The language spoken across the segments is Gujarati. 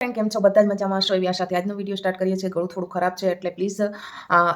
ફ્રેન્ડ કેમ છો? બધા જ મજામાં? છો એવી આશાથી આજનો વીડિયો સ્ટાર્ટ કરીએ છીએ. ગળું થોડું ખરાબ છે એટલે પ્લીઝ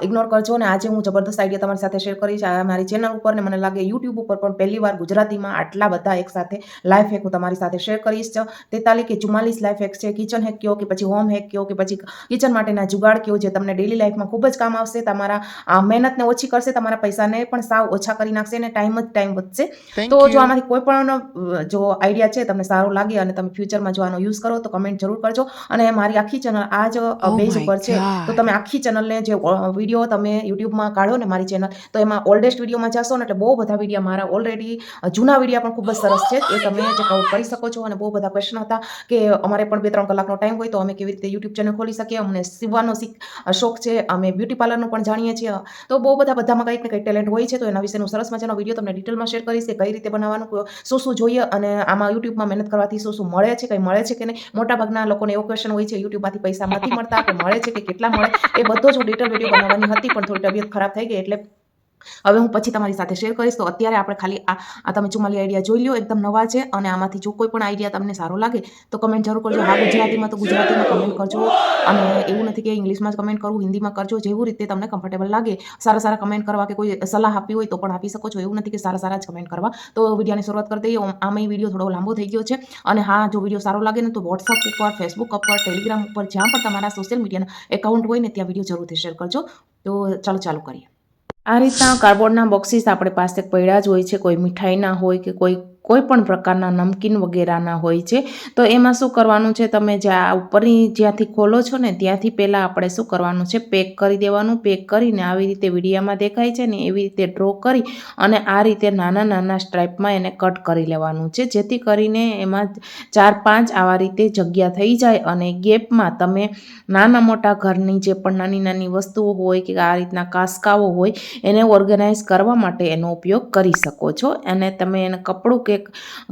ઇગ્નોર કરજો. અને આજે હું જબરદસ્ત આઈડિયા તમારી સાથે શેર કરીશ. આ મારી ચેનલ ઉપર ને મને લાગે યુટ્યુબ ઉપર પણ પહેલી વાર ગુજરાતીમાં આટલા બધા એક સાથે લાઈફ હેક હું તમારી સાથે શેર કરીશ. તેતાલી કે ચુમ્માલીસ લાઈફ હેક છે. કિચન હેક કયો કે પછી હોમ હેક કયો કે પછી કિચન માટેના જુગાડ કયો જે તમને ડેલી લાઈફમાં ખૂબ જ કામ આવશે. તમારા મહેનતને ઓછી કરશે તમારા પૈસાને પણ સાવ ઓછા કરી નાખશે અને ટાઈમ જ ટાઈમ વધશે. તો જો આમાંથી કોઈ પણ જો આઈડિયા છે તમને સારો લાગે અને તમે ફ્યુચરમાં જો આનો યુઝ કરો તો કમેન્ટ જરૂર કરજો. અને મારી આખી ચેનલ આ જ પેજ ઉપર છે. તો તમે આખી ચેનલને જે વીડિયો તમે યુટ્યુબમાં કાઢો ને મારી ચેનલ તો એમાં ઓલ્ડેસ્ટ વિડીયોમાં જશો ને એટલે બહુ બધા વીડિયો મારા ઓલરેડી જૂના વીડિયો પણ ખૂબ જ સરસ છે. એ તમે ચેકઆઉટ કરી શકો છો અને બહુ બધા ક્વેશ્ચન હતા કે અમારે પણ બે ત્રણ કલાકનો ટાઈમ હોય તો અમે કેવી રીતે યુટ્યુબ ચેનલ ખોલી શકીએ. અમને સીવવાનો શીખ શોખ છે. અમે બ્યુટી પાર્લરનું પણ જાણીએ છીએ. તો બહુ બધા બધામાં કંઈક ને કંઈક ટેલેન્ટ હોય છે. તો એના વિશેનું સરસ મજાનો વીડિયો તમને ડિટેલમાં શેર કરીશ કે કઈ રીતે બનાવવાનું શું શું જોઈએ અને આમાં યુટ્યુબમાં મહેનત કરવાથી શું શું મળે છે કંઈ મળે છે કે નહીં. મોટાભાગના લોકોને એવો ક્વેશ્ચન હોય છે યુટ્યુબમાંથી પૈસા નથી મળતા, કે મળે છે કે કેટલા મળે, એ બધો જ ડિટેલ વીડિયો બનાવવાની હતી, પણ થોડી તબિયત ખરાબ થઈ ગઈ એટલે હવે હું પછી તમારી સાથે શેર કરીશ. તો અત્યારે આપણે ખાલી આ તમે ચુમ્માલી આઈડિયા જોઈ લો એકદમ નવા છે અને આમાંથી જો કોઈ પણ આઈડિયા તમને સારો લાગે, તો કમેન્ટ જરૂર કરજો. હા, ગુજરાતીમાં તો ગુજરાતીમાં કમેન્ટ કરજો. અને એવું નથી કે ઇંગ્લિશમાં જ કમેન્ટ કરવું, હિન્દીમાં કરજો. જેવું રીતે તમને કમ્ફર્ટેબલ લાગે, સારા સારા કમેન્ટ કરવા કે કોઈ સલાહ આપી હોય તો પણ આપી શકો છો. એવું નથી કે સારા સારા જ કમેન્ટ કરવા. તો વિડીયોની શરૂઆત કરી દઈએ. આમાં વીડિયો થોડો લાંબો થઈ ગયો છે. અને હા, જો વીડિયો સારો લાગે ને તો વોટ્સઅપ ઉપર ફેસબુક ઉપર ટેલિગ્રામ ઉપર, જ્યાં પણ તમારા સોશિયલ મીડિયાના એકાઉન્ટ હોય ને, ત્યાં વીડિયો જરૂરથી શેર કરજો. તો ચાલો ચાલુ કરીએ. આ રીતના કાર્ડબોર્ડના બોક્સીસ આપણે પાસે પડ્યા જ હોય છે. કોઈ મીઠાઈના હોય કે કોઈ કોઈ પણ પ્રકારના નમકીન વગેરેના હોય છે. તો એમાં શું કરવાનું છે? તમે જ્યાં ઉપરની જ્યાંથી ખોલો છો ને, ત્યાંથી પહેલાં આપણે શું કરવાનું છે? પેક કરી દેવાનું. પેક કરીને આવી રીતે વિડીયામાં દેખાય છે ને, એવી રીતે ડ્રો કરી અને આ રીતે નાના નાના સ્ટ્રાઇપમાં એને કટ કરી લેવાનું છે. જેથી કરીને એમાં ચાર પાંચ આવા રીતે જગ્યા થઈ જાય અને ગેપમાં તમે નાના મોટા ઘરની જે પણ નાની નાની વસ્તુઓ હોય કે આ રીતના કાસકાઓ હોય, એને ઓર્ગેનાઇઝ કરવા માટે એનો ઉપયોગ કરી શકો છો. અને તમે એને કપડું કે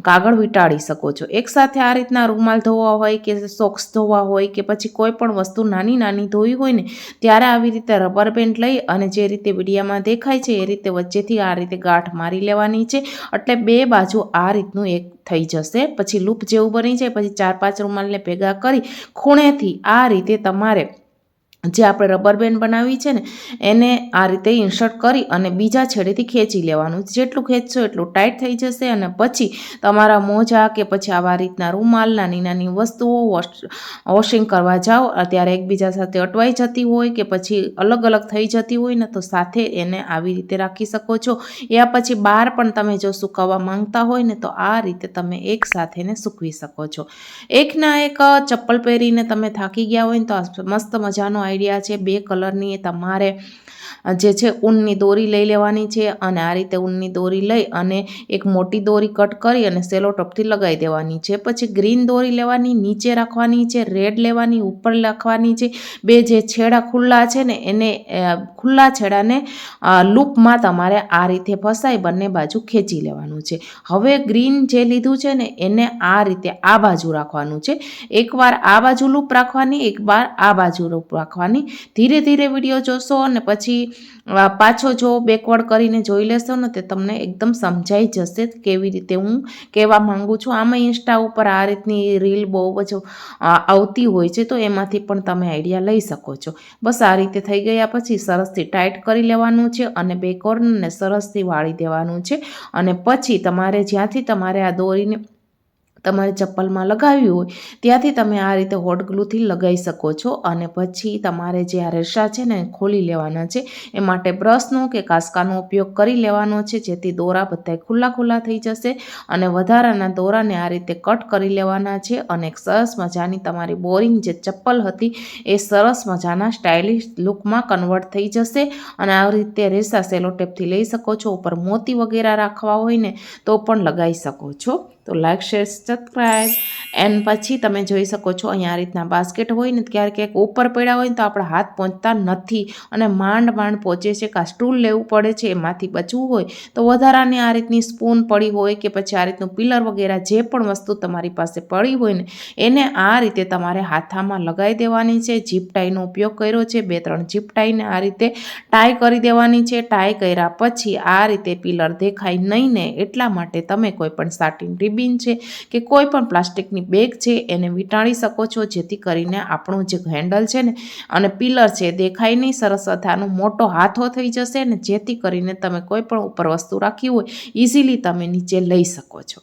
કાગળ વીંટાળી શકો છો. એકસાથે આ રીતના રૂમાલ ધોવા હોય કે સોક્સ ધોવા હોય કે પછી કોઈ પણ વસ્તુ નાની નાની ધોઈ હોય ને, ત્યારે આવી રીતે રબર બેન્ડ લઈ અને જે રીતે વિડીયામાં દેખાય છે એ રીતે વચ્ચેથી આ રીતે ગાંઠ મારી લેવાની છે. એટલે બે બાજુ આ રીતનું એક થઈ જશે. પછી લૂપ જેવું બની જાય. પછી ચાર પાંચ રૂમાલને ભેગા કરી ખૂણેથી આ રીતે તમારે જે આપણે રબર બેન્ડ બનાવી છે ને, એને આ રીતે ઇન્સર્ટ કરી અને બીજા છેડેથી ખેંચી લેવાનું. જેટલું ખેંચશો એટલું ટાઈટ થઈ જશે અને પછી તમારા મોજા કે પછી આવા રીતના રૂમાલ, નાની નાની વસ્તુઓ વોશ વોશિંગ કરવા જાઓ ત્યારે એકબીજા સાથે અટવાઈ જતી હોય કે પછી અલગ અલગ થઈ જતી હોય ને, તો સાથે એને આવી રીતે રાખી શકો છો. યા પછી બહાર પણ તમે જો સુકવવા માંગતા હોય ને, તો આ રીતે તમે એક સાથે ને સૂકવી શકો છો. એકના એક ચપ્પલ પહેરીને તમે થાકી ગયા હોય ને, તો આ મસ્ત મજાનો આઈડિયા છે બે કલરની તમારે જે છે ઊનની દોરી લઈ લેવાની છે અને આ રીતે ઊનની દોરી લઈ અને એક મોટી દોરી કટ કરી અને સેલો ટપથી લગાવી દેવાની છે. પછી ગ્રીન દોરી લેવાની, નીચે રાખવાની છે, રેડ લેવાની, ઉપર રાખવાની છે. બે જે છેડા ખુલ્લા છે ને એને ખુલ્લા છેડાને લૂપમાં તમારે આ રીતે ફસાઈ બંને બાજુ ખેંચી લેવાનું છે. હવે ગ્રીન જે લીધું છે ને એને આ રીતે આ બાજુ રાખવાનું છે. એકવાર આ બાજુ લૂપ રાખવાની, એકવાર આ બાજુ લૂપ રાખવાની. ધીરે ધીરે વીડિયો જોશો અને પછી અ, પાછો જો બેકવર્ડ કરીને જોઈ લેશો ને તે તમને એકદમ સમજાઈ જશે કેવી રીતે હું કહેવા માંગુ છું. આમાં ઇન્સ્ટા ઉપર આ રીતની રીલ બહુ જ આવતી હોય છે તો એમાંથી પણ તમે આઈડિયા લઈ શકો છો. બસ આ રીતે થઈ ગયા પછી સરસથી ટાઈટ કરી લેવાનું છે અને બેકવર્ડને સરસથી વાળી દેવાનું છે. અને પછી તમારે જ્યાંથી તમારે આ દોરીને તમારે ચપ્પલમાં લગાવ્યું હોય, ત્યાંથી તમે આ રીતે હોટ ગ્લુથી લગાવી શકો છો અને પછી તમારે જે આ રેસા છે ને, ખોલી લેવાના છે, એ માટે બ્રશનો કે કાસકાનો ઉપયોગ કરી લેવાનો છે, જેથી દોરા બધાય ખુલ્લા ખુલ્લા થઈ જશે અને વધારાના દોરાને આ રીતે કટ કરી લેવાના છે અને સરસ મજાની તમારી બોરિંગ જે ચપ્પલ હતી, એ સરસ મજાના સ્ટાઇલિશ લુકમાં કન્વર્ટ થઈ જશે અને આ રીતે રેસા સેલો ટેપથી લઈ શકો છો, ઉપર મોતી વગેરે રાખવા હોય ને, તો પણ લગાવી શકો છો. તો લાઈક શેર સબસ્ક્રાઈબ એન્ડ પછી તમે જોઈ શકો છો અહીંયા આ રીતના બાસ્કેટ હોય ને ક્યારેક ક્યાંક ઉપર પડ્યા હોય ને તો આપણા હાથ પહોંચતા નથી અને માંડ માંડ પહોંચે છે કાં સ્ટૂલ લેવું પડે છે, એમાંથી બચવું હોય તો વધારાની આ રીતની સ્પૂન પડી હોય કે પછી આ રીતનું પિલર વગેરે જે પણ વસ્તુ તમારી પાસે પડી હોય ને એને આ રીતે તમારે હાથામાં લગાવી દેવાની છે. જીપ ટાઈનો ઉપયોગ કર્યો છે. બે, ત્રણ જીપટાઈને આ રીતે ટાઈ કરી દેવાની છે. ટાઈ કર્યા પછી આ રીતે પિલર દેખાય નહીં ને એટલા માટે તમે કોઈ પણ સાટીન રિબિન કેબિન છે કે કોઈ પણ પ્લાસ્ટિકની બેગ છે એને વીંટાળી શકો છો, જેથી કરીને આપણું જે હેન્ડલ છે ને અને પિલર છે દેખાય નહીં સરસ, અથાનો મોટો હાથો થઈ જશે ને જેથી કરીને તમે કોઈ પણ ઉપર વસ્તુ રાખી હોય ઇઝીલી તમે નીચે લઈ શકો છો.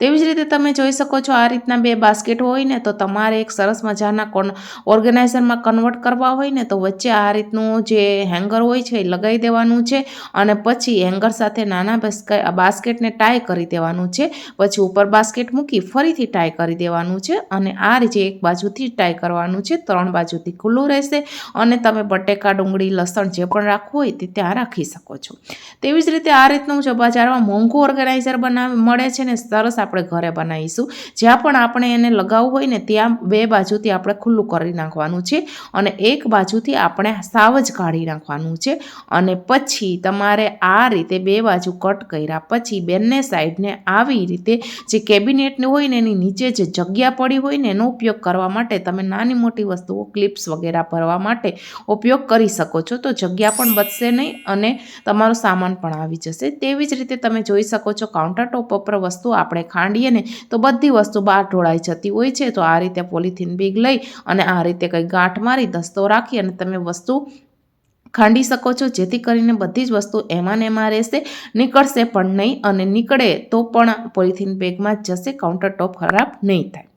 તેવી જ રીતે તમે જોઈ શકો છો આ રીતના બે બાસ્કેટ હોય ને, તો તમારે એક સરસ મજાના કોન ઓર્ગેનાઇઝરમાં કન્વર્ટ કરવા હોય ને, તો વચ્ચે આ રીતનું જે હેંગર હોય છે એ લગાવી દેવાનું છે અને પછી હેંગર સાથે નાના બાસ્કે- બાસ્કેટને ટાઈ કરી દેવાનું છે. પછી ઉપર બાસ્કેટ મૂકી ફરીથી ટાઈ કરી દેવાનું છે અને આ રીતે એક બાજુથી ટાઈ કરવાનું છે, ત્રણ બાજુથી ખુલ્લું રહેશે અને તમે બટેકા, ડુંગળી, લસણ જે પણ રાખવું હોય તે ત્યાં રાખી શકો છો. તેવી જ રીતે આ રીતનું જો બજારમાં મોંઘું ઓર્ગેનાઇઝર બનાવે, મળે છે ને, સરસ આપણે ઘરે બનાવીશું. જ્યાં પણ આપણે એને લગાવવું હોય ને, ત્યાં બે બાજુથી આપણે ખુલ્લું કરી નાખવાનું છે અને એક બાજુથી આપણે સાવ જ કાઢી નાખવાનું છે અને પછી તમારે આ રીતે બે બાજુ કટ કર્યા પછી બંને સાઈડને આવી રીતે જે કેબિનેટને હોય ને, એની નીચે જે જગ્યા પડી હોય ને, એનો ઉપયોગ કરવા માટે તમે નાની મોટી વસ્તુઓ, ક્લિપ્સ વગેરે ભરવા માટે ઉપયોગ કરી શકો છો. તો જગ્યા પણ બચશે નહીં અને તમારો સામાન પણ આવી જશે. તેવી જ રીતે તમે જોઈ શકો છો, કાઉન્ટર ટોપ ઉપર વસ્તુ આપણે ખાંડીએ ને, તો બધી વસ્તુ બહાર ઢોળાઈ જતી હોય છે. તો આ રીતે પોલિથીન બેગ લઈ અને આ રીતે કંઈ ગાંઠ મારી, દસ્તો રાખી અને તમે વસ્તુ ખાંડી શકો છો. જેથી કરીને બધી જ વસ્તુ એમાં ને એમાં રહેશે, નીકળશે પણ નહીં અને નીકળે તો પણ પોલિથીન બેગમાં જશે, કાઉન્ટર ટોપ ખરાબ નહીં થાય.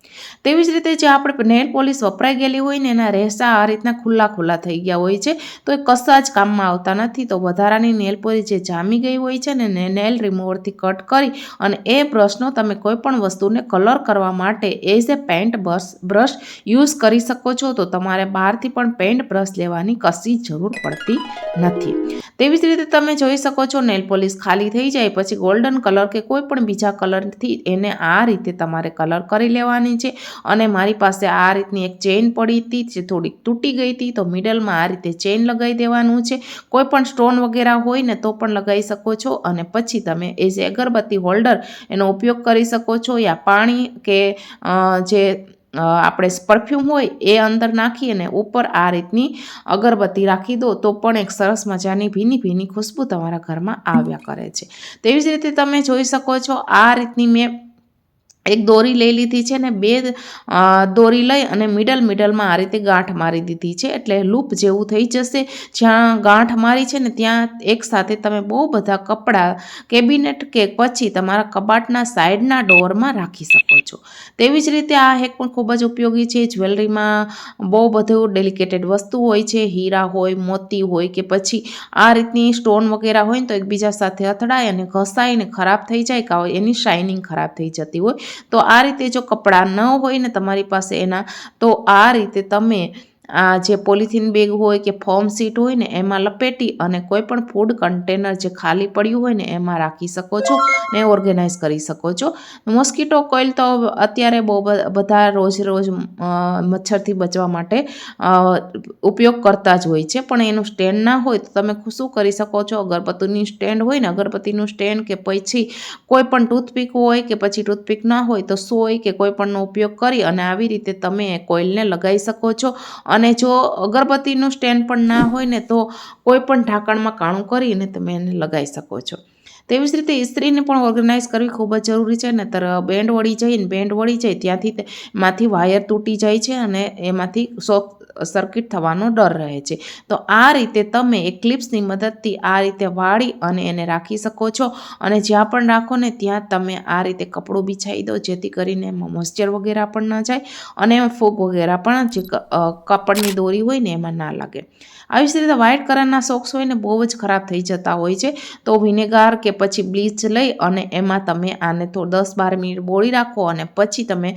તેવી જ રીતે જે આપણે નેલ પોલિશ વપરાઈ ગયેલી હોય ને એના રહેસા આ રીતના ખુલ્લા ખુલ્લા થઈ ગયા હોય છે, તો એ કશા જ કામમાં આવતા નથી, તો વધારાની નેલ પોલિશ જે જામી ગઈ હોય છે ને નેલ રિમૂવરથી કટ કરી અને એ બ્રશનો તમે કોઈ પણ વસ્તુને કલર કરવા માટે as a paint brush brush use કરી શકો છો, તો તમારે બહારથી પણ પેન્ટ બ્રશ લેવાની કશી જરૂર પડતી નથી. તેવી જ રીતે તમે જોઈ શકો છો નેલ પોલિશ ખાલી થઈ જાય પછી ગોલ્ડન કલર કે કોઈ પણ બીજા કલરથી એને આ રીતે તમારે કલર કરી લેવાની છે. અને મારી પાસે આ રીતની એક ચેઇન પડી હતી જે થોડીક તૂટી ગઈ હતી, તો મિડલમાં આ રીતે ચેઇન લગાવી દેવાનું છે. કોઈ પણ સ્ટોન વગેરે હોય ને તો પણ લગાવી શકો છો. અને પછી તમે એઝ એ અગરબત્તી હોલ્ડર એનો ઉપયોગ કરી શકો છો યા પાણી કે જે આપણે પરફ્યુમ હોય એ અંદર નાખી અને ઉપર આ રીતની અગરબત્તી રાખી દો તો પણ એક સરસ મજાની ભીની ભીની ખુશ્બુ તમારા ઘરમાં આવ્યા કરે છે. તેવી જ રીતે તમે જોઈ શકો છો આ રીતની મેં એક દોરી લઈ લીધી છે ને બે દોરી લઈ અને મિડલ મિડલમાં આ રીતે ગાંઠ મારી દીધી છે. એટલે લૂપ જેવું થઈ જશે. જ્યાં ગાંઠ મારી છે ને ત્યાં એક સાથે તમે બહુ બધા કપડાં કેબિનેટ કે પછી તમારા કબાટના સાઈડના ડોરમાં રાખી શકો છો. તેવી જ રીતે આ હેક પણ ખૂબ જ ઉપયોગી છે. જ્વેલરીમાં બહુ બધું ડેલિકેટેડ વસ્તુ હોય છે. હીરા હોય, મોતી હોય કે પછી આ રીતની સ્ટોન વગેરે હોય ને તો એકબીજા સાથે અથડાય અને ઘસાઈને ખરાબ થઈ જાય કાં એની શાઇનિંગ ખરાબ થઈ જતી હોય. તો આ રીતે જો કપડાં ન હોય ને તમારી પાસે એના, તો આ રીતે તમે આ જે પોલિથીન બેગ હોય કે ફોર્મ સીટ હોય ને, એમાં લપેટી અને કોઈ પણ ફૂડ કન્ટેનર જે ખાલી પડ્યું હોય ને, એમાં રાખી શકો છો ને ઓર્ગેનાઇઝ કરી શકો છો. મોસ્કીટો કોઇલ તો અત્યારે બહુ બધા રોજ રોજ મચ્છરથી બચવા માટે ઉપયોગ કરતા જ હોય છે. પણ એનું સ્ટેન્ડ ના હોય તો તમે શું કરી શકો છો? અગરબત્તીની સ્ટેન્ડ હોય ને, અગરબત્તીનું સ્ટેન્ડ કે પછી કોઈ પણ ટૂથપીક હોય કે પછી ટૂથપીક ના હોય તો સોય કે કોઈ પણનો ઉપયોગ કરી અને આવી રીતે તમે કોઇલને લગાવી શકો છો. અને જો અગરબત્તીનું સ્ટેન્ડ પણ ના હોય ને તો કોઈ પણ ઢાંકણમાં કાણું કરીને તમે એને લગાવી શકો છો. તેવી જ રીતે ઇસ્ત્રીને પણ ઓર્ગેનાઇઝ કરવી ખૂબ જ જરૂરી છે ને તર બેન્ડ વળી જાય ને બેન્ડ વળી જાય ત્યાંથી માંથી વાયર તૂટી જાય છે અને એમાંથી સર્કિટ થવાનો ડર રહે છે. તો આ રીતે તમે એક ક્લિપ્સની મદદથી આ રીતે વાળી અને એને રાખી શકો છો. અને જ્યાં પણ રાખો ને ત્યાં તમે આ રીતે કપડું બિછાવી દો, જેથી કરીને એમાં મોઇશ્ચર વગેરે પણ ન જાય અને ફૂગ વગેરે પણ જે કાપડની દોરી હોય ને એમાં ના લાગે. આવી જ રીતે વ્હાઇટ કલરના સોક્સ હોય ને બહુ જ ખરાબ થઈ જતા હોય છે. તો વિનેગાર કે પછી બ્લીચ લઈ અને એમાં તમે આને તો દસ બાર મિનિટ બોળી રાખો અને પછી તમે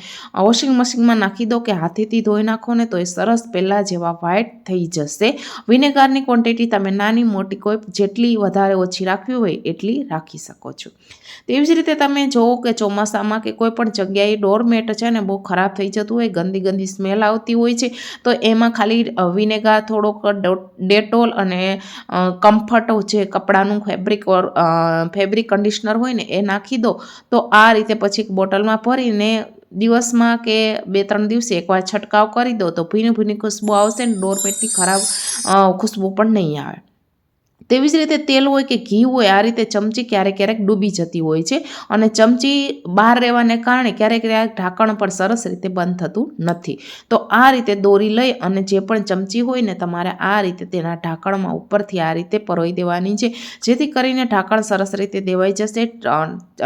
વોશિંગ મશીનમાં નાખી દો કે હાથેથી ધોઈ નાખો ને તો એ સરસ પહેલાં જેવા વ્હાઇટ થઈ જશે. વિનેગારની ક્વોન્ટિટી તમે નાની મોટી કોઈ જેટલી વધારે ઓછી રાખવી હોય એટલી રાખી શકો છો. તેવી જ રીતે તમે જુઓ કે ચોમાસામાં કે કોઈ પણ જગ્યાએ ડોરમેટ છે ને બહુ ખરાબ થઈ જતું હોય, ગંદી ગંદી સ્મેલ આવતી હોય છે, તો એમાં ખાલી વિનેગર થોડોક ડેટોલ અને કમ્ફર્ટ જે કપડાનું ફેબ્રિક ફેબ્રિક કન્ડિશનર હોય ને એ નાખી દો, તો આ રીતે પછી બોટલમાં ભરીને દિવસમાં કે બે ત્રણ દિવસે એકવાર છંટકાવ કરી દો તો ભીની ભીની ખુશ્બુ આવશે ને ડોરમેટની ખરાબ ખુશ્બુ પણ નહીં આવે. તેવી જ રીતે તેલ હોય કે ઘી હોય, આ રીતે ચમચી ક્યારેક ક્યારેક ડૂબી જતી હોય છે. અને ચમચી બહાર રહેવાને કારણે ક્યારેક ક્યારેક ઢાંકણ પણ સરસ રીતે બંધ થતું નથી. તો આ રીતે દોરી લઈ અને જે પણ ચમચી હોય ને તમારે આ રીતે તેના ઢાંકણમાં ઉપરથી આ રીતે પરોઈ દેવાની છે. જેથી કરીને ઢાંકણ સરસ રીતે દેવાઈ જશે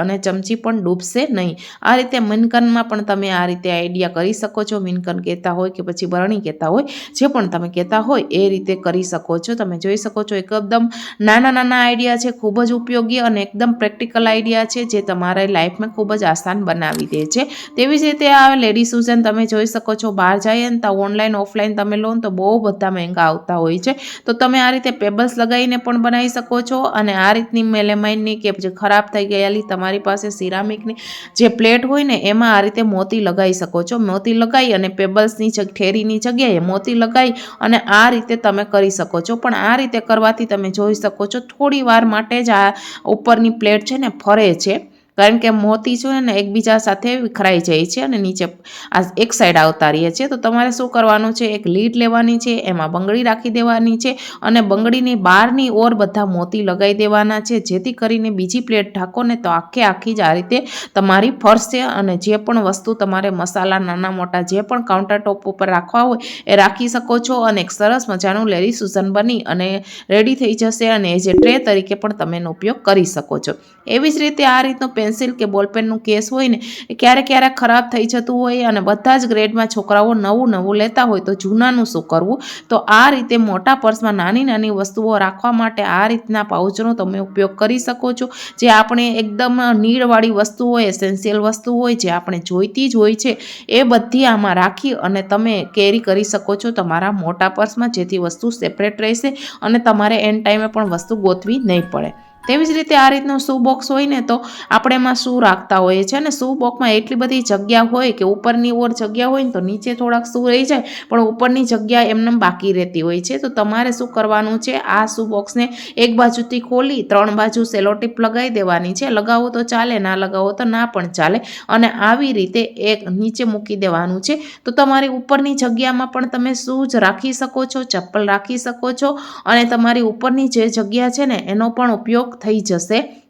અને ચમચી પણ ડૂબશે નહીં. આ રીતે મિનકનમાં પણ તમે આ રીતે આઈડિયા કરી શકો છો. મિનકન કહેતા હોય કે પછી બરણી કહેતા હોય. જે પણ તમે કહેતા હોય એ રીતે કરી શકો છો. તમે જોઈ શકો છો એકદમ નાના નાના આઈડિયા છે, ખૂબ જ ઉપયોગી અને એકદમ પ્રેક્ટિકલ આઈડિયા છે, જે તમારા લાઈફમાં ખૂબ જ આસાન બનાવી દે છે. તેવી જ રીતે આ લેડી સુઝન તમે જોઈ શકો છો, બહાર જઈએ ને તો ઓનલાઈન, ઓફલાઈન તમે લો તો બહુ બધા મહેંગા આવતા હોય છે. તો તમે આ રીતે પેબલ્સ લગાવીને પણ બનાવી શકો છો અને આ રીતની મેલેમાઇનની કે જે ખરાબ થઈ ગયેલી તમારી પાસે સિરામિકની જે પ્લેટ હોય ને, એમાં આ રીતે મોતી લગાવી શકો છો. મોતી લગાવી અને પેબલ્સની ઠેરીની જગ્યાએ મોતી લગાવી અને આ રીતે તમે કરી શકો છો. પણ આ રીતે કરવાથી તમે જોઈ શકો છો. થોડી વાર માટે જ આ ઉપરની પ્લેટ છે ને ફરે છે. કારણ કે મોતી છે ને એકબીજા સાથે વિખરાઈ જાય છે અને નીચે આ એક સાઈડ આવતા રહીએ છીએ. તો તમારે શું કરવાનું છે? એક લીડ લેવાની છે, એમાં બંગડી રાખી દેવાની છે અને બંગડીની બહારની ઓર બધા મોતી લગાવી દેવાના છે, જેથી કરીને બીજી પ્લેટ ઢાંકો ને તો આખે આખી જ આ રીતે તમારી ફરશે અને જે પણ વસ્તુ તમારે મસાલા, નાના મોટા જે પણ કાઉન્ટર ટોપ ઉપર રાખવા હોય એ રાખી શકો છો અને એક સરસ મજાનું લેરી સુઝન બની અને રેડી થઈ જશે અને એ જે ટ્રે તરીકે પણ તમે એનો ઉપયોગ કરી શકો છો. એવી જ રીતે આ રીતનું કે બોલપેનનું કેસ હોય ને ક્યારેક ક્યારેક ખરાબ થઈ જતું હોય અને બધા જ ગ્રેડમાં છોકરાઓ નવું નવું લેતા હોય તો જૂનાનું શું કરવું? તો આ રીતે મોટા પર્સમાં નાની નાની વસ્તુઓ રાખવા માટે આ રીતના પાઉચનો તમે ઉપયોગ કરી શકો છો. જે આપણે એકદમ નીડવાળી વસ્તુ હોય, એસેન્શિયલ વસ્તુ હોય, જે આપણે જોઈતી જ હોય છે, એ બધી આમાં રાખી અને તમે કેરી કરી શકો છો તમારા મોટા પર્સમાં જેથી વસ્તુ સેપરેટ રહેશે અને તમારે એન ટાઈમે પણ વસ્તુ ગોતવી નહીં પડે. તેવી જ રીતે આ રીતનો શૂ બોક્સ હોય ને તો આપણે એમાં શું રાખતા હોઈએ છીએ અને શૂ બોક્સમાં એટલી બધી જગ્યા હોય કે ઉપરની ઓર જગ્યા હોય ને તો નીચે થોડાક શું રહી જાય, પણ ઉપરની જગ્યા એમને બાકી રહેતી હોય છે. તો તમારે શું કરવાનું છે? આ શૂ બોક્સને એક બાજુથી ખોલી, ત્રણ બાજુ સેલોટીપ લગાવી દેવાની છે. લગાવો તો ચાલે, ના લગાવો તો ના પણ ચાલે. અને આવી રીતે એક નીચે મૂકી દેવાનું છે. તો તમારી ઉપરની જગ્યામાં પણ તમે શૂઝ રાખી શકો છો, ચપ્પલ રાખી શકો છો અને તમારી ઉપરની જે જગ્યા છે ને એનો પણ ઉપયોગ થઈ જશે.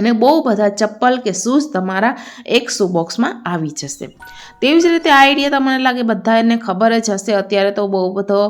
અને બહુ બધા ચપ્પલ કે શૂઝ તમારા એક શૂ બોક્સમાં આવી જશે. તેવી જ રીતે આ આઈડિયા તમને લાગે બધાને ખબર જ હશે. અત્યારે તો બહુ બધો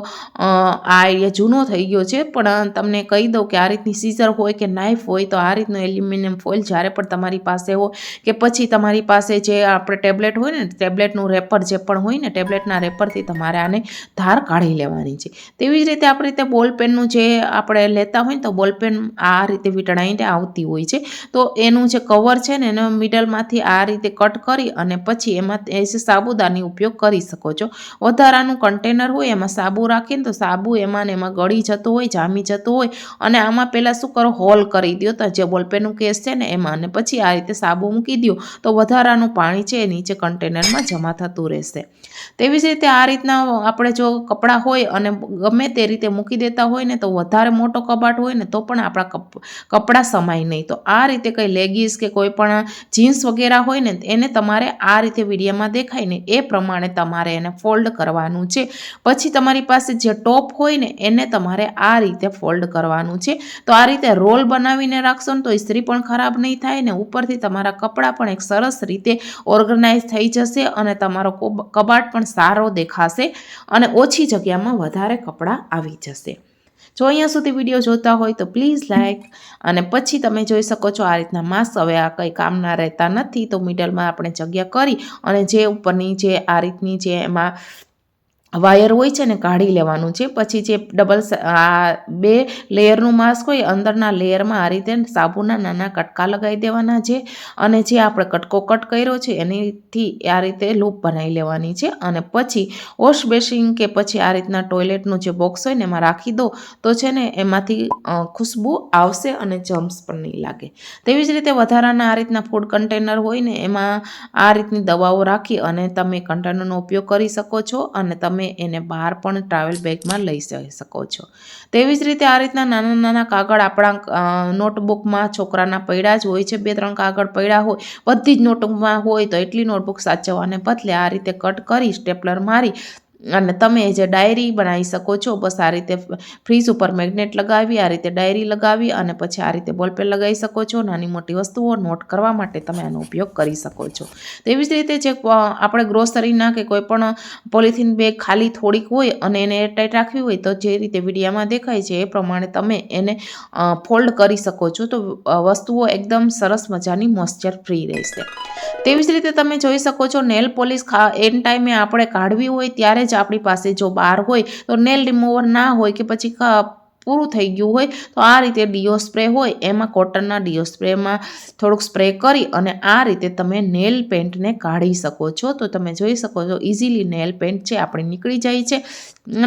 આ આઈડિયા જૂનો થઈ ગયો છે. પણ તમને કહી દઉં કે આ રીતની સીઝર હોય કે નાઇફ હોય તો આ રીતનું એલ્યુમિનિયમ ફોઇલ જ્યારે પણ તમારી પાસે હોય કે પછી તમારી પાસે જે આપણે ટેબ્લેટ હોય ને ટેબ્લેટનું રેપર જે પણ હોય ને ટેબ્લેટના રેપરથી તમારે આને ધાર કાઢી લેવાની છે. તેવી જ રીતે આપણે રીતે બોલ પેનનું જે આપણે લેતા હોય ને તો બોલ પેન આ રીતે વીંટણાઈને આવતી હોય છે. તો એનું જે કવર છે ને, એનો મિડલમાંથી આ રીતે કટ કરી અને પછી એમાં એ સાબુદાની ઉપયોગ કરી શકો છો. વધારાનું કન્ટેનર હોય, એમાં સાબુ રાખીને તો સાબુ એમાં ને એમાં ગળી જતો હોય, જામી જતો હોય અને આમાં પહેલાં શું કરો, હોલ કરી દો. તો જે બોલપેનનું કેસ છે ને, એમાં અને પછી આ રીતે સાબુ મૂકી દો. તો વધારાનું પાણી છે એ નીચે કન્ટેનરમાં જમા થતું રહેશે. તેવી જ રીતે આ રીતના આપણે જો કપડાં હોય અને ગમે તે રીતે મૂકી દેતા હોય ને, તો વધારે મોટો કબાટ હોય ને, તો પણ આપણા કપ, કપડાં સમાય નહીં. તો આ રીતે કંઈ લેગીસ કે કોઈ પણ જીન્સ વગેરે હોય ને, એને તમારે આ રીતે વિડીયોમાં દેખાય ને, એ પ્રમાણે તમારે એને ફોલ્ડ કરવાનું છે. પછી તમારી પાસે જે ટોપ હોય ને, એને તમારે આ રીતે ફોલ્ડ કરવાનું છે. તો આ રીતે રોલ બનાવીને રાખશો ને, તો ઇસ્ત્રી પણ ખરાબ નહીં થાય ને, ઉપરથી તમારા કપડાં પણ એક સરસ રીતે ઓર્ગનાઇઝ થઈ જશે અને તમારો કોબ- કબાટ પણ સારો દેખાશે અને ઓછી જગ્યામાં વધારે કપડાં આવી જશે. જો અહીંયા સુધી વીડિયો જોતા હોય તો પ્લીઝ લાઇક અને પછી તમે જોઈ શકો છો આ રીતના માસ્ક હવે આ કંઈ કામના રહેતા નથી તો મિડલમાં આપણે જગ્યા કરી અને જે ઉપરની જે આ રીતની જે એમાં વાયર હોય છે ને કાઢી લેવાનું છે. પછી જે ડબલ આ બે લેયરનું માસ્ક હોય, અંદરના લેયરમાં આ રીતે સાબુના નાના કટકા લગાવી દેવાના છે અને જે આપણે કટકો કટ કર્યો છે, એનીથી આ રીતે લૂપ બનાવી લેવાની છે. અને પછી વોશ બેસિંગ કે પછી આ રીતના ટોયલેટનું જે બોક્સ હોય ને એમાં રાખી દો, તો છે ને એમાંથી ખુશ્બુ આવશે અને જમ્સ પણ નહીં લાગે. તેવી જ રીતે વધારાના આ રીતના ફૂડ કન્ટેનર હોય ને, એમાં આ રીતની દવાઓ રાખી અને તમે કન્ટેનરનો ઉપયોગ કરી શકો છો અને તમે એને બહાર પણ ટ્રાવેલ બેગમાં લઈ શકો છો. તેવી જ રીતે આ રીતના નાના નાના કાગળ આપણા નોટબુકમાં છોકરાના પૈડા જ હોય છે, બે ત્રણ કાગળ પૈડા હોય, બધી જ નોટબુકમાં હોય તો એટલી નોટબુક સાચવવાને બદલે આ રીતે કટ કરી સ્ટેપલર મારી અને તમે જે ડાયરી બનાવી શકો છો, બસ આ રીતે ફ્રીજ ઉપર મેગ્નેટ લગાવી, આ રીતે ડાયરી લગાવી અને પછી આ રીતે બોલપેન લગાવી શકો છો. નાની મોટી વસ્તુઓ નોટ કરવા માટે તમે આનો ઉપયોગ કરી શકો છો. તેવી જ રીતે જે આપણે ગ્રોસરીના કે કોઈ પણ પોલિથીન બેગ ખાલી થોડીક હોય અને એને એરટાઈટ રાખવી હોય, તો જે રીતે વિડીયામાં દેખાય છે એ પ્રમાણે તમે એને ફોલ્ડ કરી શકો છો. તો વસ્તુઓ એકદમ સરસ મજાની મોઇસ્ચર ફ્રી રહેશે. તેવી જ રીતે તમે જોઈ શકો છો, નેલ પોલિશ એન ટાઈમે આપણે કાઢવી હોય ત્યારે જ આપણી પાસે જો બહાર હોય, તો નેલ રિમૂવર ના હોય કે પછી પૂરું થઈ ગયું હોય, તો આ રીતે ડીઓ સ્પ્રે હોય. એમાં કોટનના ડીઓ સ્પ્રેમાં થોડુંક સ્પ્રે કરી અને આ રીતે તમે નેલ પેન્ટને કાઢી શકો છો. તો તમે જોઈ શકો છો, ઇઝીલી નેલ પેન્ટ છે, આપણી નીકળી જાય છે.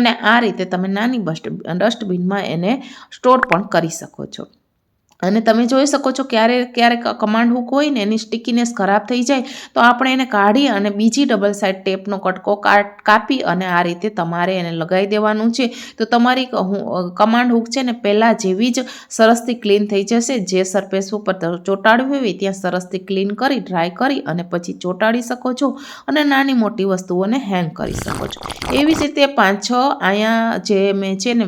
અને આ રીતે તમે નાની ડસ્ટબિનમાં એને સ્ટોર પણ કરી શકો છો. અને તમે જોઈ શકો છો ક્યારે ક્યારેક કમાન્ડ હુક હોય ને એની સ્ટિકીનેસ ખરાબ થઈ જાય, તો આપણે એને કાઢી અને બીજી ડબલ સાઇડ ટેપનો કટકો કાટ, કાપી અને આ રીતે તમારે એને લગાવી દેવાનું છે. તો તમારી કમાન્ડ હુક છે ને પહેલાં જેવી જ સરસથી ક્લીન થઈ જશે. જે સરફેસ ઉપર ચોંટાડવી હોય ત્યાં સરસથી ક્લીન કરી ડ્રાય કરી અને પછી ચોંટાડી શકો છો અને નાની મોટી વસ્તુઓને હેંગ કરી શકો છો. એવી જ રીતે પાંચ છ અહીંયા જે મેં છે ને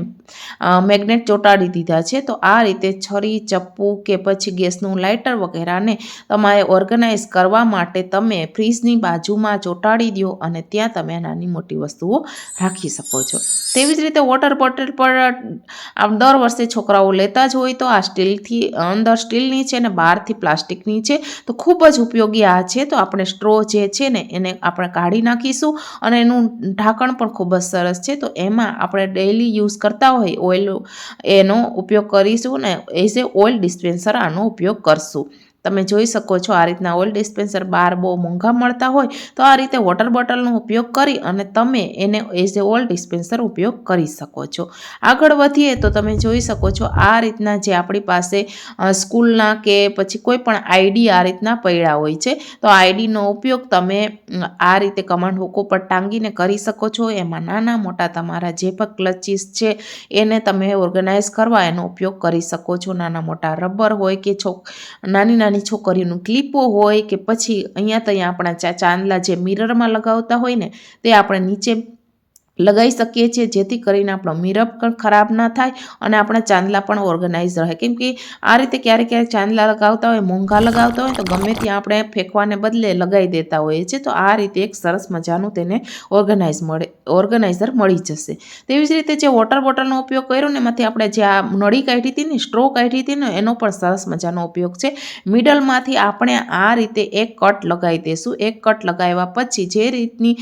મેગ્નેટ ચોંટાડી દીધા છે. તો આ રીતે છરી, ચપ્પુ કે પછી ગેસનું લાઇટર વગેરેને તમારે ઓર્ગેનાઇઝ કરવા માટે તમે ફ્રીજની બાજુમાં ચોંટાડી દો અને ત્યાં તમે નાની મોટી વસ્તુઓ રાખી શકો છો. તેવી જ રીતે વોટર બોટલ પર આમ દર વર્ષે છોકરાઓ લેતા જ હોય તો આ સ્ટીલથી અંદર સ્ટીલની છે ને બહારથી પ્લાસ્ટિકની છે. તો ખૂબ જ ઉપયોગી આ છે. તો આપણે સ્ટ્રો જે છે ને એને આપણે કાઢી નાખીશું અને એનું ઢાંકણ પણ ખૂબ જ સરસ છે. તો એમાં આપણે ડેઈલી યુઝ કરતા હોય ઓઇલ એનો ઉપયોગ કરીશું ને એઝ એ ઓઇલ ડિસ્પેન્સર આનો ઉપયોગ કરશું. તમે જોઈ શકો છો આ રીતના ઓઇલ ડિસ્પેન્સર બહાર બહુ મોંઘા મળતા હોય તો આ રીતે વોટર બોટલનો ઉપયોગ કરી અને તમે એને એઝ એ ઓઇલ ડિસ્પેન્સર ઉપયોગ કરી શકો છો. આગળ વધીએ તો તમે જોઈ શકો છો આ રીતના જે આપણી પાસે સ્કૂલના કે પછી કોઈ પણ આઈડી આ રીતના પડ્યા હોય છે, તો આઈડીનો ઉપયોગ તમે આ રીતે કમાન્ડ હુક ઉપર ટાંગીને કરી શકો છો. એમાં નાના મોટા તમારા જે પણ ક્લચીસ છે એને તમે ઓર્ગેનાઇઝ કરવા એનો ઉપયોગ કરી શકો છો. નાના મોટા રબર હોય કે છોક, નાની નાની છોકરીઓનું ક્લિપો હોય કે પછી અહીંયા ત્યાં આપણા ચાંદલા જે મિરરમાં લગાવતા હોય ને, તે આપણે નીચે લગાવી શકીએ છીએ, જેથી કરીને આપણો મિરર પણ ખરાબ ના થાય અને આપણા ચાંદલા પણ ઓર્ગેનાઇઝ રહે. કેમ કે આ રીતે ક્યારેક ક્યારેક ચાંદલા લગાવતા હોય, મોંઘા લગાવતા હોય, તો ગમે ત્યાં આપણે ફેંકવાને બદલે લગાવી દેતા હોઈએ છીએ, તો આ રીતે એક સરસ મજાનું તેને ઓર્ગેનાઇઝ મળે ઓર્ગેનાઇઝર મળી જશે. તેવી જ રીતે જે વોટર બોટલનો ઉપયોગ કર્યો ને, એમાંથી આપણે જે આ નળી કાઢી હતી ને સ્ટ્રો કાઢી હતી ને, એનો પણ સરસ મજાનો ઉપયોગ છે. મિડલમાંથી આપણે આ રીતે એક કટ લગાવી દઈશું એક કટ લગાવ્યા પછી જે રીતની,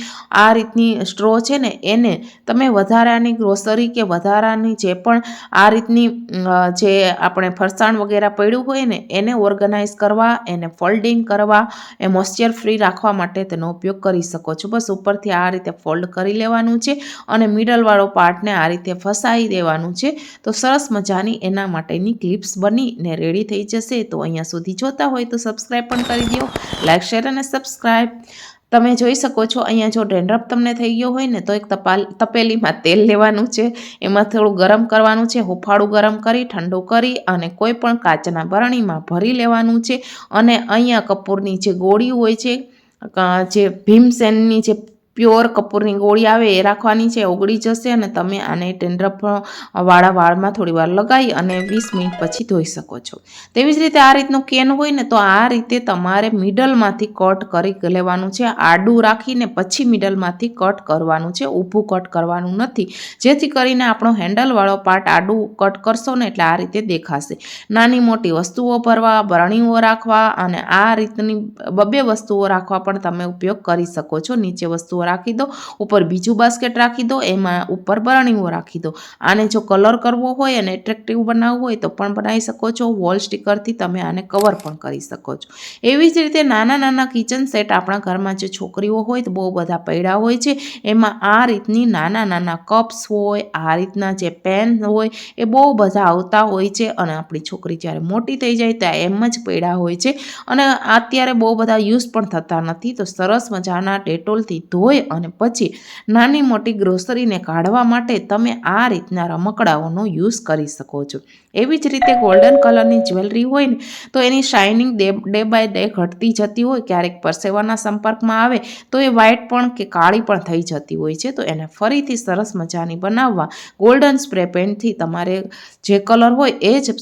આ રીતની સ્ટ્રો છે ને, એને તમે વધારાની ગ્રોસરી કે વધારાની જે પણ આ રીતની જે આપણે ફરસાણ વગેરે પડ્યું હોય ને, એને ઓર્ગનાઇઝ કરવા, એને ફોલ્ડિંગ કરવા, એ મોઇશ્ચર ફ્રી રાખવા માટે તેનો ઉપયોગ કરી શકો છો. બસ ઉપરથી આ રીતે ફોલ્ડ કરી લેવાનું છે અને મિડલવાળો પાર્ટને આ રીતે ફસાઈ દેવાનું છે. તો સરસ મજાની એના માટેની ક્લિપ્સ બનીને રેડી થઈ જશે. તો અહીંયા સુધી જોતા હોય તો સબસ્ક્રાઈબ પણ કરી દો. લાઇક શેર અને સબસ્ક્રાઈબ તમે જોઈ શકો છો, અહીંયા જો ડેન્ડ્રફ તમને થઈ ગયો હોય ને, તો એક તપાલ, તપેલીમાં તેલ લેવાનું છે. એમાં થોડું ગરમ કરવાનું છે, હુફાળું ગરમ કરી, ઠંડુ કરી અને કોઈ પણ કાચના બરણીમાં ભરી લેવાનું છે. અને અહીંયા કપૂરની જે ગોળી હોય છે જે ભીમસેનની જે પ્યોર કપૂરની ગોળી આવે એ રાખવાની છે ઓગળી જશે અને તમે આને વાળા વાળમાં થોડી વાર લગાવી અને વીસ મિનિટ પછી ધોઈ શકો છો. તેવી જ રીતે આ રીતનું કેન હોય ને તો આ રીતે તમારે મિડલમાંથી કટ કરી લેવાનું છે, આડું રાખીને પછી મિડલમાંથી કટ કરવાનું છે, ઊભું કટ કરવાનું નથી. જેથી કરીને આપણો હેન્ડલવાળો પાર્ટ આડું કટ કરશો ને એટલે આ રીતે દેખાશે. નાની મોટી વસ્તુઓ ભરવા, બરણીઓ રાખવા અને આ રીતની બબે વસ્તુઓ રાખવા પણ તમે ઉપયોગ કરી શકો છો. નીચે વસ્તુઓ રાખી દો, ઉપર બીજું બાસ્કેટ રાખી દો, એમાં ઉપર બરણીઓ રાખી દો. આને જો કલર કરવો હોય અને એટ્રેક્ટિવ બનાવવું હોય તો પણ બનાવી શકો છો વોલ સ્ટીકરથી તમે આને કવર પણ કરી શકો છો. એવી જ રીતે નાના નાના કિચન સેટ આપણા ઘરમાં જે છોકરીઓ હોય તો બહુ બધા પૈડા હોય છે, એમાં આ રીતની નાના નાના કપ્સ હોય, આ રીતના જે પેન હોય એ બહુ બધા આવતા હોય છે અને આપણી છોકરી જ્યારે મોટી થઈ જાય ત્યાં એમ જ પૈડા હોય છે. અને અત્યારે બહુ બધા યુઝ પણ થતા નથી, તો સરસ મજાના ડેટોલથી ધોઈ હોય અને પછી નાની મોટી ગ્રોસરીને કાઢવા માટે તમે આ રીતના રમકડાઓનો યુઝ કરી શકો છો. એવી જ રીતે ગોલ્ડન કલરની જ્વેલરી હોય ને તો એની shining day day by day ઘટતી જતી હોય ક્યારેક પરસેવાના સંપર્કમાં આવે તો એ વ્હાઇટ પણ કે કાળી પણ થઈ જતી હોય છે. તો એને ફરીથી સરસ મજાની બનાવવા ગોલ્ડન સ્પ્રે પેન્ટથી તમારે જે કલર હોય એ જ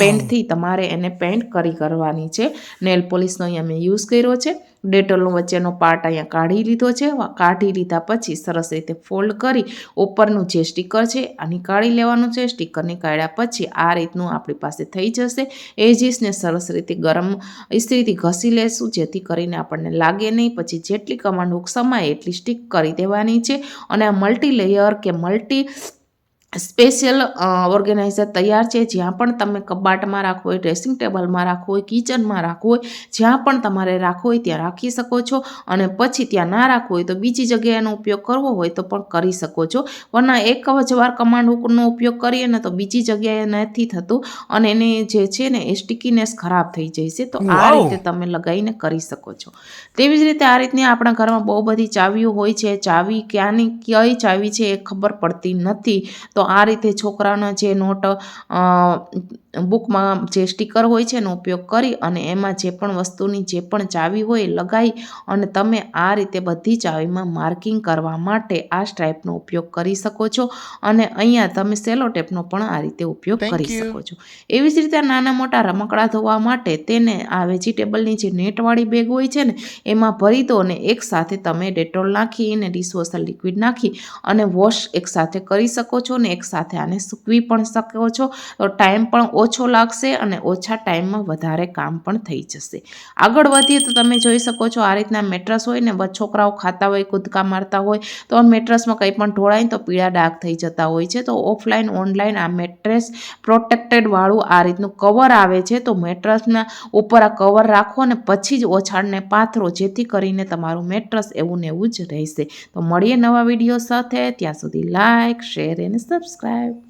પેન્ટથી તમારે એને પેન્ટ કરી કરવાની છે. નેલ પોલિશનો અહીંયા મેં યુઝ કર્યો છે. ડેટોલનો વચ્ચેનો પાર્ટ અહીંયા કાઢી લીધો છે. કાઢી લીધા પછી સરસ રીતે ફોલ્ડ કરી ઉપરનું જે સ્ટીકર છે આ નીકાળી લેવાનું છે. સ્ટીકર નીકાળ્યા પછી આ રીતનું આપણી પાસે થઈ જશે. એજીસને સરસ રીતે ગરમ ઇસ્ત્રીથી ઘસી લેશું, જેથી કરીને આપણને લાગે નહીં. પછી જેટલી કમાન્ડ હુક સમાય એટલી સ્ટીક કરી દેવાની છે. અને આ મલ્ટી લેયર કે મલ્ટી સ્પેશિયલ ઓર્ગેનાઇઝર તૈયાર છે જ્યાં પણ તમે કબાટમાં રાખવો હોય ડ્રેસિંગ ટેબલમાં રાખવું હોય કિચનમાં રાખવું હોય જ્યાં પણ તમારે રાખવું હોય ત્યાં રાખી શકો છો. અને પછી ત્યાં ના રાખવું હોય તો બીજી જગ્યાએ એનો ઉપયોગ કરવો હોય તો પણ કરી શકો છો. પણ એક જ વાર કમાન્ડ હુકનો ઉપયોગ કરીએ ને તો બીજી જગ્યાએ નથી થતું. અને એને જે છે ને એ સ્ટીકીનેસ ખરાબ થઈ જાય છે. તો આ રીતે તમે લગાવીને કરી શકો છો. તેવી જ રીતે આ રીતની આપણા ઘરમાં બહુ બધી ચાવીઓ હોય છે. ચાવી ક્યાંની કઈ ચાવી છે એ ખબર પડતી નથી. તો આ રીતે છોકરાનો જે નોટ બુકમાં જે સ્ટીકર હોય છે એનો ઉપયોગ કરી અને એમાં જે પણ વસ્તુની જે પણ ચાવી હોય એ લગાવી અને તમે આ રીતે બધી ચાવીમાં માર્કિંગ કરવા માટે આ સ્ટ્રાઇપનો ઉપયોગ કરી શકો છો અને અહીંયા તમે સેલો ટેપનો પણ આ રીતે ઉપયોગ કરી શકો છો. એવી જ રીતે નાના મોટા રમકડા ધોવા માટે તેને આ વેજીટેબલની જે નેટવાળી બેગ હોય છે ને એમાં ભરી દો અને એકસાથે તમે ડેટોલ નાખી અને ડિશવોશર લિક્વિડ નાખી અને વોશ એકસાથે કરી શકો છો ને એકસાથે આને સૂકવી પણ શકો છો. તો ટાઈમ પણ ઓછો લાગશે અને ઓછા ટાઈમમાં વધારે કામ પણ થઈ જશે. આગળ વધીએ તો તમે જોઈ શકો છો આ રીતના મેટ્રસ હોય ને છોકરાઓ ખાતા હોય, કૂદકા મારતા હોય, તો મેટ્રસમાં કંઈ પણ ઢોળાય તો પીળા ડાઘ થઈ જતા હોય છે. તો ઓફલાઈન, ઓનલાઈન આ મેટ્રેસ પ્રોટેક્ટેડ વાળું આ રીતનું કવર આવે છે. તો મેટ્રસના ઉપર આ કવર રાખો અને પછી જ ઓછાડને પાથરો જેથી કરીને તમારું મેટ્રસ એવું ને એવું જ રહેશે. તો મળીએ નવા વીડિયો સાથે. ત્યાં સુધી લાઇક શેર અને સબસ્ક્રાઈબ subscribe.